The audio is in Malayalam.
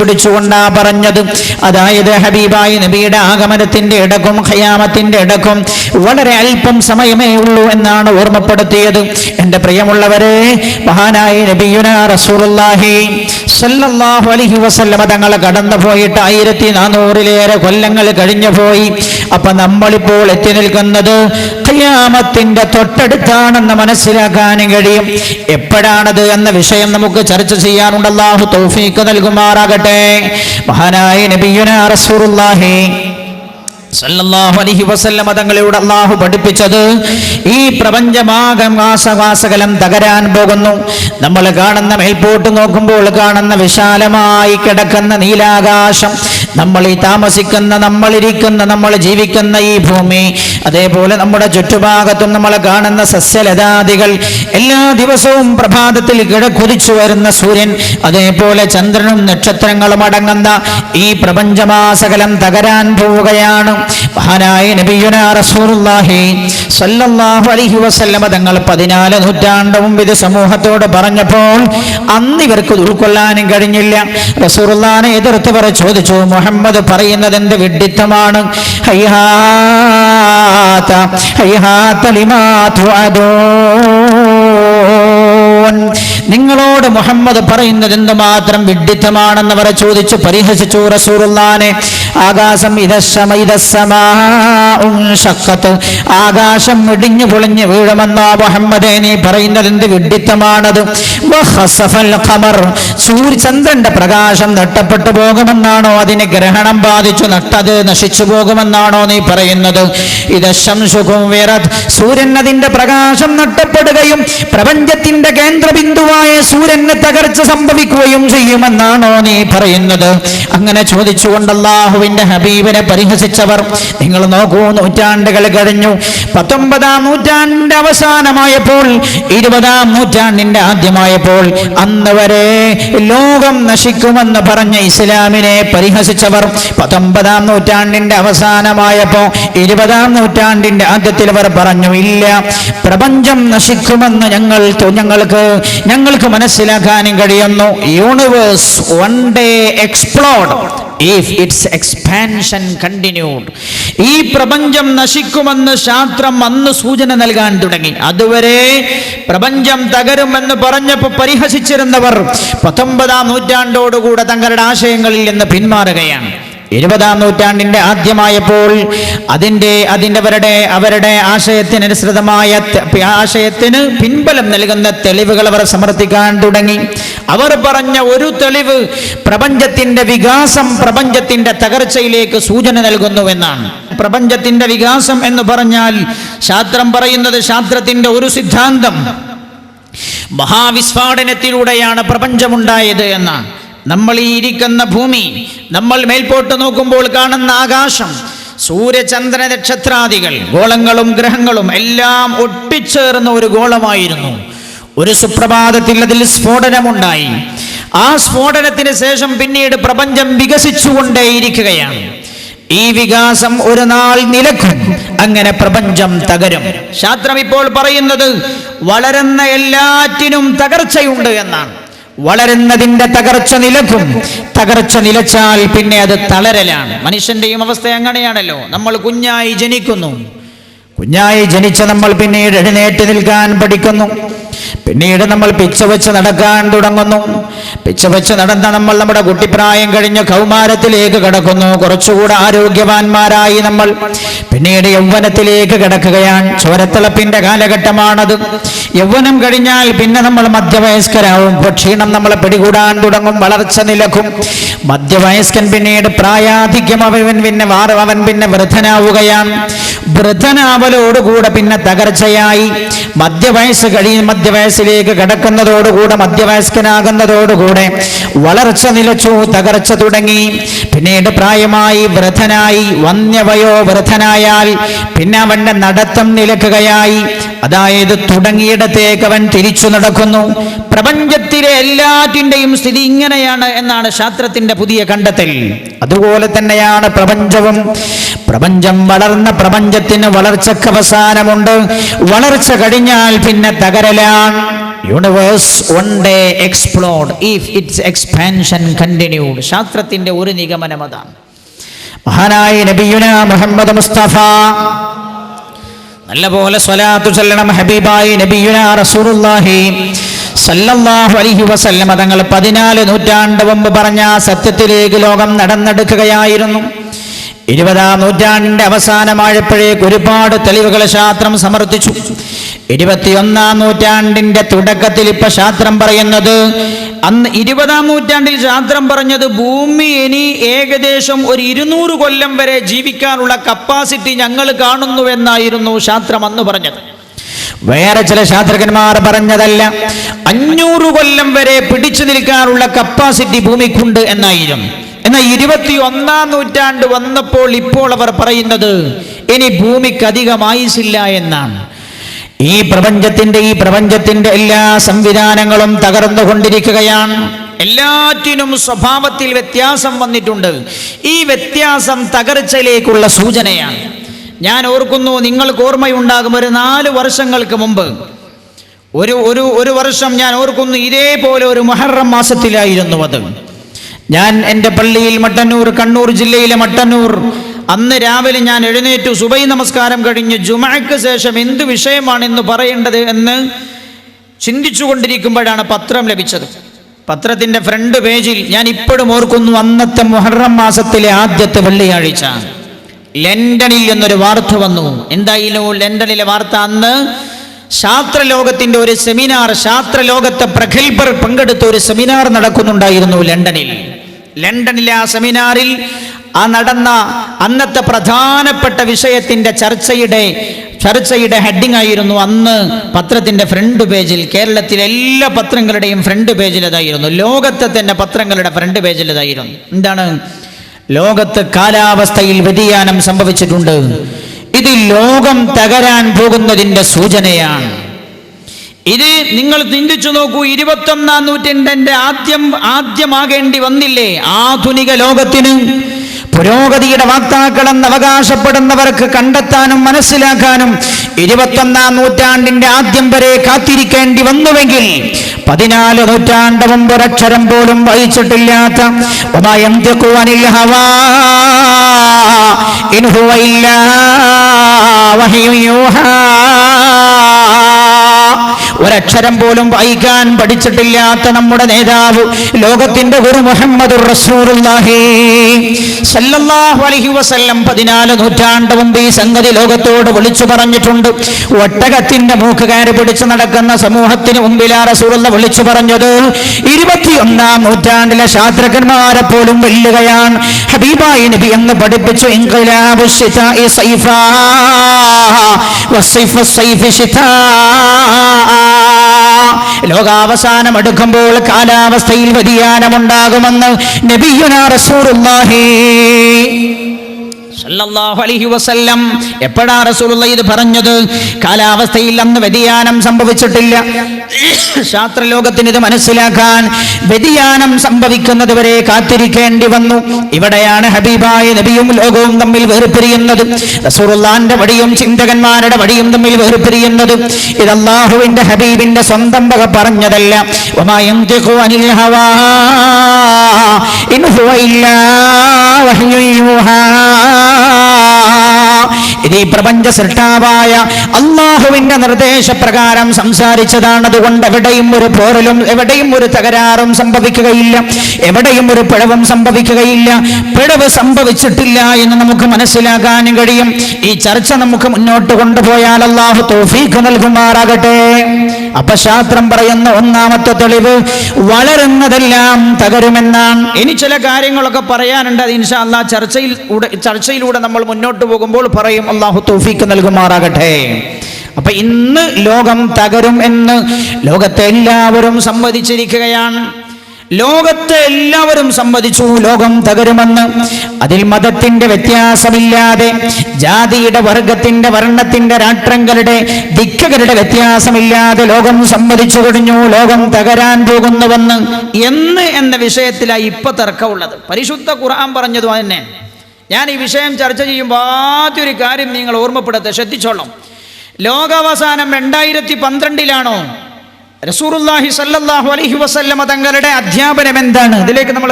പിടിച്ചുകൊണ്ടാ പറഞ്ഞത്. അതായത് ഹബീബായി നബിയുടെ ആഗമനത്തിന്റെ ഇടക്കും ഖയാമത്തിന്റെ ഇടക്കും വളരെ അല്പം സമയമേ ഉള്ളൂ എന്നാണ് ഓർമ്മപ്പെടുത്തിയത്. എന്റെ പ്രിയമുള്ളവരെ മഹാനായ നബിയുന അലൈഹി വസല്ലമ തങ്ങൾ കടന്നു പോയിട്ട് ആയിരത്തി നാനൂറിലേറെ കൊല്ലങ്ങൾ കഴിഞ്ഞു പോയി അപ്പൊ നമ്മളിപ്പോൾ എത്തി നിൽക്കുന്നത് ഖിയാമത്തിന്റെ തൊട്ടടുത്താണെന്ന് മനസ്സിലാക്കാനും കഴിയും. എപ്പോഴാണത് എന്ന വിഷയം നമുക്ക് ചർച്ച ചെയ്യാനുണ്ട്. അല്ലാഹു തൗഫീഖ് നൽകുമാറാകട്ടെ. മഹാനായ നബിയുന റസൂലുള്ളാഹി സല്ലല്ലാഹു അലൈഹി അള്ളാഹു പഠിപ്പിച്ചത് ഈ പ്രപഞ്ചമാകം വാസവാസകലം തകരാൻ പോകുന്നു. നമ്മൾ കാണുന്ന മേൽപോട്ട് നോക്കുമ്പോൾ കാണുന്ന വിശാലമായി കിടക്കുന്ന നീലാകാശം നമ്മൾ ഈ താമസിക്കുന്ന നമ്മളിരിക്കുന്ന നമ്മൾ ജീവിക്കുന്ന ഈ ഭൂമി അതേപോലെ നമ്മുടെ ചുറ്റുഭാഗത്തും നമ്മൾ കാണുന്ന സസ്യലതാദികൾ എല്ലാ ദിവസവും പ്രഭാതത്തിൽ കിഴക്കുതിച്ചു വരുന്ന സൂര്യൻ അതേപോലെ ചന്ദ്രനും നക്ഷത്രങ്ങളും അടങ്ങുന്ന ഈ പ്രപഞ്ചമാസകലം തകരാൻ പോവുകയാണ്. മഹാനായ നബിയുന റസൂലുള്ളാഹി സല്ലല്ലാഹു അലൈഹി വസല്ലമ തങ്ങൾ പതിനാല് നൂറ്റാണ്ട് മുമ്പ് ഇത് സമൂഹത്തോട് പറഞ്ഞപ്പോൾ അന്ന് ഇവർക്ക് ഉൾക്കൊള്ളാനും കഴിഞ്ഞില്ല. റസൂർ എതിർത്ത് പറ ചോദിച്ചു മുഹമ്മദ് പറയുന്നത് എന്ത് വിഡിത്തമാണ് നിങ്ങളോട് മുഹമ്മദ് പറയുന്നത് എന്തുമാത്രം വിഡിത്തമാണെന്ന് അവരെ ചോദിച്ചു പരിഹസിച്ചു റസൂറുല്ലാനെ ആകാശം ഇതശമ ഇതസമാക്കത്ത് ആകാശം ഇടിഞ്ഞു പൊളിഞ്ഞു വീഴുമെന്നോ മുഹമ്മദേ നീ പറയുന്നത് എന്ത് വിഡ്ഢിത്തമാണത് ഖമർ. സൂര്യചന്ദ്രന്റെ പ്രകാശം നഷ്ടപ്പെട്ടു പോകുമെന്നാണോ അതിന് ഗ്രഹണം ബാധിച്ചു നട്ടത് നശിച്ചു പോകുമെന്നാണോ നീ പറയുന്നത്? ഇതശം സുഖം വിറത് സൂര്യൻ അതിന്റെ പ്രകാശം നഷ്ടപ്പെടുകയും പ്രപഞ്ചത്തിന്റെ കേന്ദ്രബിന്ദുവായ സൂര്യന് തകർച്ച സംഭവിക്കുകയും ചെയ്യുമെന്നാണോ നീ പറയുന്നത്? അങ്ങനെ ചോദിച്ചുകൊണ്ട് അള്ളാഹുവിന്റെ ഹബീബിനെ പരിഹസിച്ചവർ. നിങ്ങൾ നോക്കൂ നൂറ്റാണ്ടുകൾ കഴിഞ്ഞു. പത്തൊമ്പതാം നൂറ്റാണ്ട് അവസാനമായപ്പോൾ ഇരുപതാം നൂറ്റാണ്ടിന്റെ ആദ്യമായപ്പോൾ അന്ന് വരെ ലോകം നശിക്കുമെന്ന് പറഞ്ഞ ഇസ്ലാമിനെ പരിഹസിച്ചവർ. പത്തൊമ്പതാം നൂറ്റാണ്ടിന്റെ അവസാനമായപ്പോ ഇരുപതാം നൂറ്റാണ്ടിന്റെ ആദ്യത്തിൽ അവർ പറഞ്ഞു ഇല്ല പ്രപഞ്ചം നശിക്കുമെന്ന് ഞങ്ങൾ ഞങ്ങൾക്ക് ഞങ്ങൾക്ക് മനസ്സിലാക്കാനും കഴിയുന്നു. Universe one day explode if its expansion continued ഈ പ്രപഞ്ചം നശിക്കുമെന്ന് ശാസ്ത്രം അന്ന് സൂചന നൽകാൻ തുടങ്ങി. അതുവരെ പ്രപഞ്ചം തകരുമെന്ന് പറഞ്ഞപ്പോൾ പരിഹസിച്ചിരുന്നവർ പത്തൊമ്പതാം നൂറ്റാണ്ടോടുകൂടെ തങ്ങളുടെ ആശയങ്ങളിൽ നിന്ന് പിന്മാറുകയാണ്. ഇരുപതാം നൂറ്റാണ്ടിന്റെ ആദ്യമായപ്പോൾ അതിന്റെ അവരുടെ അവരുടെ ആശയത്തിനനുസൃതമായ ആശയത്തിന് പിൻബലം നൽകുന്ന തെളിവുകൾ അവർ സമർത്ഥിക്കാൻ തുടങ്ങി. അവർ പറഞ്ഞ ഒരു തെളിവ് പ്രപഞ്ചത്തിന്റെ വികാസം പ്രപഞ്ചത്തിന്റെ തകർച്ചയിലേക്ക് സൂചന നൽകുന്നുവെന്നാണ്. പ്രപഞ്ചത്തിന്റെ വികാസം എന്ന് പറഞ്ഞാൽ ശാസ്ത്രം പറയുന്നത് ശാസ്ത്രത്തിന്റെ ഒരു സിദ്ധാന്തം. മഹാവിസ്ഫാടനത്തിലൂടെയാണ് പ്രപഞ്ചമുണ്ടായത് എന്നാണ്. നമ്മൾ ഭൂമി നമ്മൾ മേൽപോട്ട് നോക്കുമ്പോൾ കാണുന്ന ആകാശം സൂര്യചന്ദ്ര നക്ഷത്രാദികൾ ഗോളങ്ങളും ഗ്രഹങ്ങളും എല്ലാം ഒട്ടിച്ചേർന്ന ഒരു ഗോളമായിരുന്നു. ഒരു സുപ്രഭാതത്തിൽ അതിൽ സ്ഫോടനമുണ്ടായി. ആ സ്ഫോടനത്തിന് ശേഷം പിന്നീട് പ്രപഞ്ചം വികസിച്ചുകൊണ്ടേയിരിക്കുകയാണ്. ഈ വികാസം ഒരു നാൾ നിലക്കും അങ്ങനെ പ്രപഞ്ചം തകരും. ശാസ്ത്രം ഇപ്പോൾ പറയുന്നത് വളരുന്ന എല്ലാറ്റിനും തകർച്ചയുണ്ട് എന്നാണ്. വളരുന്നതിന്റെ തകർച്ച നിലക്കും. തകർച്ച നിലച്ചാൽ പിന്നെ അത് തളരലാണ്. മനുഷ്യന്റെയും അവസ്ഥ അങ്ങനെയാണല്ലോ. നമ്മൾ കുഞ്ഞായി ജനിക്കുന്നു. കുഞ്ഞായി ജനിച്ച നമ്മൾ പിന്നീട് എഴുന്നേറ്റ് നിൽക്കാൻ പഠിക്കുന്നു. പിന്നീട് നമ്മൾ പിച്ച വെച്ച് നടക്കാൻ തുടങ്ങുന്നു. പിച്ച വെച്ച് നടന്ന നമ്മൾ നമ്മുടെ കുട്ടിപ്രായം കഴിഞ്ഞ് കൗമാരത്തിലേക്ക് കടക്കുന്നു. കുറച്ചുകൂടെ ആരോഗ്യവാന്മാരായി നമ്മൾ. പിന്നീട് യൗവനത്തിലേക്ക് കിടക്കുകയാണ്. ചോരത്തിളപ്പിന്റെ കാലഘട്ടമാണത്. യൗവനം കഴിഞ്ഞാൽ പിന്നെ നമ്മൾ മധ്യവയസ്കരാവും. ക്ഷീണം നമ്മളെ പിടികൂടാൻ തുടങ്ങും. വളർച്ച നിലക്കും. മധ്യവയസ്കൻ പിന്നീട് പ്രായാധിക്യം അവൻ പിന്നെ അവൻ പിന്നെ വൃദ്ധനാവുകയാണ്. വൃദ്ധനാവലോടുകൂടെ പിന്നെ തകർച്ചയായി. മധ്യവയസ്സ് കഴിയും മധ്യവയസ്സിലേക്ക് കിടക്കുന്നതോടുകൂടെ മധ്യവയസ്കനാകുന്നതോടുകൂടെ വളർച്ച നിലച്ചു തകർച്ച തുടങ്ങി. പിന്നീട് പ്രായമായി വൃദ്ധനായി വന്യവയോ വൃദ്ധനായാൽ പിന്നെ അവന്റെ നടത്തം നിലക്കുകയായി. അതായത് തുടങ്ങിയിടത്തേക്ക് അവൻ തിരിച്ചു നടക്കുന്നു. പ്രപഞ്ചത്തിലെ എല്ലാറ്റിന്റെയും സ്ഥിതി ഇങ്ങനെയാണ് എന്നാണ് ശാസ്ത്രത്തിന്റെ പുതിയ കണ്ടെത്തൽ. അതുപോലെ തന്നെയാണ് പ്രപഞ്ചവും. പ്രപഞ്ചം വളർന്ന പ്രപഞ്ചത്തിന് വളർച്ചക്ക് അവസാനമുണ്ട്. വളർച്ച കഴിഞ്ഞാൽ പിന്നെ തകരലാണ്. Universe one day explode if its expansion continued ശാസ്ത്രത്തിന്റെ ഒരു നിഗമനം അതാണ്. മഹാനായ നബിയുന മുഹമ്മദ് മുസ്തഫ. നല്ലപോലെ സ്വലാത്തു ചൊല്ലണം ഹബീബായി നബിയുന റസൂലുള്ളാഹി. സല്ലല്ലാഹു അലൈഹി വസല്ലമ തങ്ങൾ പതിനാല് നൂറ്റാണ്ട് മുമ്പ് പറഞ്ഞ സത്യത്തിലേക്ക് ലോകം നടന്നെടുക്കുകയായിരുന്നു. ഇരുപതാം നൂറ്റാണ്ടിന്റെ അവസാനമായപ്പോഴേക്ക് ഒരുപാട് തെളിവുകൾ ശാസ്ത്രം സമർത്ഥിച്ചു. ഇരുപത്തിയൊന്നാം നൂറ്റാണ്ടിന്റെ തുടക്കത്തിൽ ഇപ്പൊ ശാസ്ത്രം പറയുന്നത് അന്ന് ഇരുപതാം നൂറ്റാണ്ടിൽ ശാസ്ത്രം പറഞ്ഞത് ഭൂമി ഇനി ഏകദേശം ഒരു ഇരുന്നൂറ് കൊല്ലം വരെ ജീവിക്കാനുള്ള കപ്പാസിറ്റി ഞങ്ങൾ കാണുന്നുവെന്നായിരുന്നു ശാസ്ത്രം അന്ന് പറഞ്ഞത്. വേറെ ചില ശാസ്ത്രജ്ഞന്മാർ പറഞ്ഞതല്ല. അഞ്ഞൂറ് കൊല്ലം വരെ പിടിച്ചു നിൽക്കാനുള്ള കപ്പാസിറ്റി ഭൂമിക്കുണ്ട് എന്നായിരുന്നു എന്നാൽ ഇരുപത്തി ഒന്നാം നൂറ്റാണ്ട് വന്നപ്പോൾ ഇപ്പോൾ അവർ പറയുന്നത് ഇനി ഭൂമിക്ക് അധികം ആയുസില്ല എന്നാണ്. ഈ പ്രപഞ്ചത്തിന്റെ ഈ പ്രപഞ്ചത്തിന്റെ എല്ലാ സംവിധാനങ്ങളും തകർന്നു കൊണ്ടിരിക്കുകയാണ്. എല്ലാറ്റിനും സ്വഭാവത്തിൽ വ്യത്യാസം വന്നിട്ടുണ്ട്. ഈ വ്യത്യാസം തകർച്ചയിലേക്കുള്ള സൂചനയാണ്. ഞാൻ ഓർക്കുന്നു നിങ്ങൾക്ക് ഓർമ്മയുണ്ടാകും ഒരു നാല് വർഷങ്ങൾക്ക് മുമ്പ്. ഒരു ഒരു ഒരു വർഷം ഞാൻ ഓർക്കുന്നു ഇതേപോലെ ഒരു മുഹറം മാസത്തിലായിരുന്നു അത്. ഞാൻ എന്റെ പള്ളിയിൽ മട്ടന്നൂർ കണ്ണൂർ ജില്ലയിലെ മട്ടന്നൂർ അന്ന് രാവിലെ ഞാൻ എഴുന്നേറ്റു സുബൈ നമസ്കാരം കഴിഞ്ഞ് ജുമയ്ക്ക് ശേഷം എന്ത് വിഷയമാണ് ഇന്ന് പറയേണ്ടത് എന്ന് ചിന്തിച്ചു കൊണ്ടിരിക്കുമ്പോഴാണ് പത്രം ലഭിച്ചത്. പത്രത്തിന്റെ ഫ്രണ്ട് പേജിൽ ഞാൻ ഇപ്പോഴും ഓർക്കുന്നു അന്നത്തെ മുഹറം മാസത്തിലെ ആദ്യത്തെ വെള്ളിയാഴ്ച. ലണ്ടനിൽ എന്നൊരു വാർത്ത വന്നു. എന്തായാലും ലണ്ടനിലെ വാർത്ത അന്ന്? ശാസ്ത്രലോകത്തിന്റെ ഒരു സെമിനാർ ശാസ്ത്രലോകത്തെ പ്രഗത്ഭർ പങ്കെടുത്ത ഒരു സെമിനാർ നടക്കുന്നുണ്ടായിരുന്നു ലണ്ടനിൽ. ലണ്ടനിലെ ആ സെമിനാറിൽ ആ നടന്ന അന്നത്തെ പ്രധാനപ്പെട്ട വിഷയത്തിന്റെ ചർച്ചയുടെ ചർച്ചയുടെ ഹെഡിങ് ആയിരുന്നു അന്ന് പത്രത്തിന്റെ ഫ്രണ്ട് പേജിൽ കേരളത്തിലെ എല്ലാ പത്രങ്ങളുടെയും ഫ്രണ്ട് പേജിൽ അതായിരുന്നു. ലോകത്തെ തന്നെ പത്രങ്ങളുടെ ഫ്രണ്ട് പേജിൽ അതായിരുന്നു. എന്താണ്? ലോകത്ത് കാലാവസ്ഥയിൽ വ്യതിയാനം സംഭവിച്ചിട്ടുണ്ട്. ഇത് ലോകം തകരാൻ പോകുന്നതിന്റെ സൂചനയാണ്. ഇത് നിങ്ങൾ ചിന്തിച്ചു നോക്കൂ ഇരുപത്തൊന്നാം നൂറ്റാണ്ടിന്റെ ആദ്യം ആദ്യമാകേണ്ടി വന്നില്ലേ? ആധുനിക ലോകത്തിന് പുരോഗതിയുടെ വാക്താക്കളെന്ന് അവകാശപ്പെടുന്നവർക്ക് കണ്ടെത്താനും മനസ്സിലാക്കാനും ഇരുപത്തൊന്നാം നൂറ്റാണ്ടിന്റെ ആദ്യം വരെ കാത്തിരിക്കേണ്ടി വന്നുവെങ്കിൽ പതിനാല് നൂറ്റാണ്ട് മുമ്പ് ഒരക്ഷരം പോലും വഹിച്ചിട്ടില്ലാത്ത ഉമയം തെക്കുവാനിൽ ഹവാ ഇൻ ഹുവ ഇല്ലാ ഒരക്ഷരം പോലും വായിക്കാൻ പഠിച്ചിട്ടില്ലാത്ത നമ്മുടെ നേതാവ് ലോകത്തിന്റെ ഗുരു മുഹമ്മദ് വസല്ലം പതിനാല് നൂറ്റാണ്ട് മുമ്പ് ഈ സംഗതി ലോകത്തോട് വിളിച്ചു പറഞ്ഞിട്ടുണ്ട്. ഒട്ടകത്തിന്റെ മൂക്ക് കയറി പിടിച്ചു നടക്കുന്ന സമൂഹത്തിന് മുമ്പിലാ റസൂറുള്ള വിളിച്ചു പറഞ്ഞത് ഇരുപത്തിയൊന്നാം നൂറ്റാണ്ടിലെ ശാസ്ത്രജ്ഞന്മാരെ പോലും വെല്ലുകയാണ്. ഹബീബായി നബി എന്ന് പഠിപ്പിച്ചു ശിതാ. ലോകാവസാനം എടുക്കുമ്പോൾ കാലാവസ്ഥയിൽ വ്യതിയാനമുണ്ടാകുമെന്ന് നബിയുന വസല്ലം എപ്പോഴാ റസൂലുള്ള ഇത് പറഞ്ഞത്? കാലാവസ്ഥയിൽ അന്ന് വ്യതിയാനം സംഭവിച്ചിട്ടില്ല. ശാസ്ത്രലോകത്തിന് ഇത് മനസ്സിലാക്കാൻ വ്യതിയാനം സംഭവിക്കുന്നത് വരെ കാത്തിരിക്കേണ്ടി വന്നു. ഇവിടെയാണ് ഹബീബായ നബിയും ലോകവും തമ്മിൽ വേർപിരിയുന്നത്. റസൂലുള്ളാന്റെ വടിയും ചിന്തകന്മാരുടെ വടിയും തമ്മിൽ വേർപിരിയുന്നത്. ഇത് അള്ളാഹുവിന്റെ ഹബീബിന്റെ സ്വന്തം വക പറഞ്ഞതല്ല. യന്തിഖു അനിൽ ഹവാ ഈ പ്രപഞ്ച സൃഷ്ടാവായ അള്ളാഹുവിന്റെ നിർദ്ദേശപ്രകാരം സംസാരിച്ചതാണ് അതുകൊണ്ട് എവിടെയും ഒരു പോറലും എവിടെയും ഒരു തകരാറും സംഭവിക്കുകയില്ല. എവിടെയും ഒരു പിഴവും സംഭവിക്കുകയില്ല. പിഴവ് സംഭവിച്ചിട്ടില്ല എന്ന് നമുക്ക് മനസ്സിലാക്കാനും കഴിയും. ഈ ചർച്ച നമുക്ക് മുന്നോട്ട് കൊണ്ടുപോയാൽ അള്ളാഹു തോഫീഖ് നൽകുമാറാകട്ടെ. അപ്പൊ ശാസ്ത്രം പറയുന്ന ഒന്നാമത്തെ തെളിവ് വളരുന്നതെല്ലാം തകരുമെന്നാണ്. ഇനി ചില കാര്യങ്ങളൊക്കെ പറയാനുണ്ട്. അത് ഇൻഷാ അള്ളാഹ് ചർച്ചയിൽ ചർച്ചയിലൂടെ നമ്മൾ മുന്നോട്ട് പോകുമ്പോൾ പറയും. അള്ളാഹു തൗഫീക്ക് നൽകുമാറാകട്ടെ. അപ്പൊ ഇന്ന് ലോകം തകരും എന്ന് ലോകത്തെ എല്ലാവരും സമ്മതിച്ചിരിക്കുകയാണ്. ലോകത്തെ എല്ലാവരും സമ്മതിച്ചു ലോകം തകരുമെന്ന്. അതിൽ മതത്തിന്റെ വ്യത്യാസമില്ലാതെ ജാതിയുടെ വർഗത്തിന്റെ വർണത്തിന്റെ രാഷ്ട്രങ്ങളുടെ ദിക്കുകളുടെ വ്യത്യാസമില്ലാതെ ലോകം സമ്മതിച്ചു കഴിഞ്ഞു ലോകം തകരാൻ പോകുന്നുവെന്ന് എന്ന് എന്ന വിഷയത്തിലായി ഇപ്പൊ തർക്കമുള്ളത്. പരിശുദ്ധ ഖുർആൻ പറഞ്ഞതു തന്നെ ഞാൻ ഈ വിഷയം ചർച്ച ചെയ്യുമ്പോൾ ആദ്യൊരു കാര്യം നിങ്ങൾ ഓർമ്മപ്പെടുത്തുക ശ്രദ്ധിച്ചോളാം ലോകാവസാനം രണ്ടായിരത്തി പന്ത്രണ്ടിലാണോ അലഹി അലൈഹി വസല്ലമ തങ്ങളുടെ അധ്യാപനം എന്താണ് ഇതിലേക്ക് നമ്മൾ